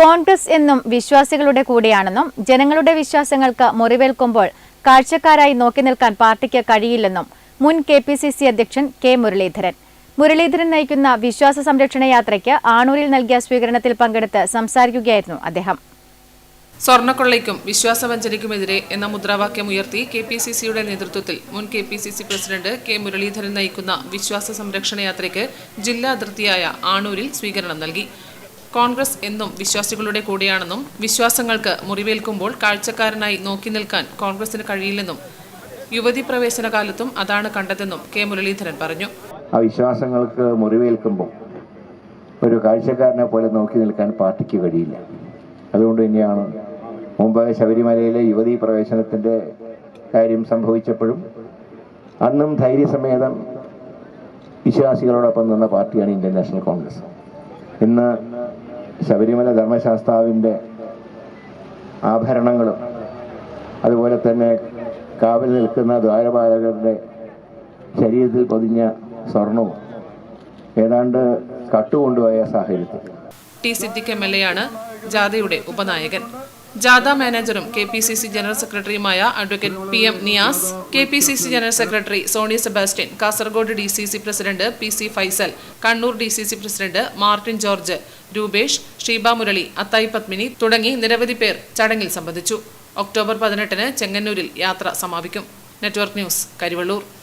കോൺഗ്രസ് എന്നും വിശ്വാസികളുടെ കൂടെയാണെന്നും ജനങ്ങളുടെ വിശ്വാസങ്ങൾക്ക് മുറിവേൽക്കുമ്പോൾ കാഴ്ചക്കാരായി നോക്കി നിൽക്കാൻ പാർട്ടിക്ക് കഴിയില്ലെന്നും മുൻ കെ പി സി സി അധ്യക്ഷൻ കെ മുരളീധരൻ. മുരളീധരൻ നയിക്കുന്ന വിശ്വാസ സംരക്ഷണ യാത്രയ്ക്ക് ആണൂരിൽ നൽകിയ സ്വീകരണത്തിൽ പങ്കെടുത്ത് സംസാരിക്കുകയായിരുന്നു അദ്ദേഹം. സ്വർണക്കൊള്ളയ്ക്കും വിശ്വാസവഞ്ചനയ്ക്കുമെതിരെ എന്ന മുദ്രാവാക്യം ഉയർത്തി കെ പി സി സിയുടെ നേതൃത്വത്തിൽ മുൻ K P C C president K Muraleedharan നയിക്കുന്ന വിശ്വാസ സംരക്ഷണ യാത്രയ്ക്ക് ജില്ലാ അതിർത്തിയായ ആണൂരിൽ സ്വീകരണം നൽകി. കോൺഗ്രസ് എന്നും വിശ്വാസികളുടെ കൂടെയാണെന്നും വിശ്വാസങ്ങൾക്ക് മുറിവേൽക്കുമ്പോൾ കാഴ്ചക്കാരനായി നോക്കി നിൽക്കാൻ കോൺഗ്രസിന് കഴിയില്ലെന്നും യുവതി പ്രവേശന കാലത്തും അതാണ് കണ്ടതെന്നും കെ മുരളീധരൻ പറഞ്ഞു. ആ വിശ്വാസങ്ങൾക്ക് മുറിവേൽക്കുമ്പോൾ ഒരു കാഴ്ചക്കാരനെ പോലെ നോക്കി നിൽക്കാൻ പാർട്ടിക്ക് കഴിയില്ല. അതുകൊണ്ട് തന്നെയാണ് മുമ്പ് ശബരിമലയിലെ യുവതി പ്രവേശനത്തിന്റെ കാര്യം സംഭവിച്ചപ്പോഴും അന്നും ധൈര്യസമേതം വിശ്വാസികളോടൊപ്പം നിന്ന പാർട്ടിയാണ് ഇന്ത്യൻ നാഷണൽ കോൺഗ്രസ്. ഇന്ന് ശബരിമല ധർമ്മശാസ്താവിന്റെ ആഭരണങ്ങളും അതുപോലെ തന്നെ കാവൽ നിൽക്കുന്ന ദ്വാരപാലകരുടെ ശരീരത്തിൽ പൊതിഞ്ഞ സ്വർണവും ഏതാണ്ട് കട്ടുകൊണ്ടുപോയ സാഹചര്യത്തിൽ. T Siddique M L A ആണ് ജാഥയുടെ ഉപനായകൻ. ജാഥ മാനേജറും K P C C general സെക്രട്ടറിയുമായ advocate P M Niyas K P C C general secretary Sony Sebastian Kasaragod D C C president P C Faisal Kannur D C C president Martin George Rupesh Sheeba Murali Athai Padmini തുടങ്ങി നിരവധി പേർ ചടങ്ങിൽ സംബന്ധിച്ചു. October പതിനെട്ടിന് ചെങ്ങന്നൂരിൽ യാത്ര സമാപിക്കും. Network news Karivellur.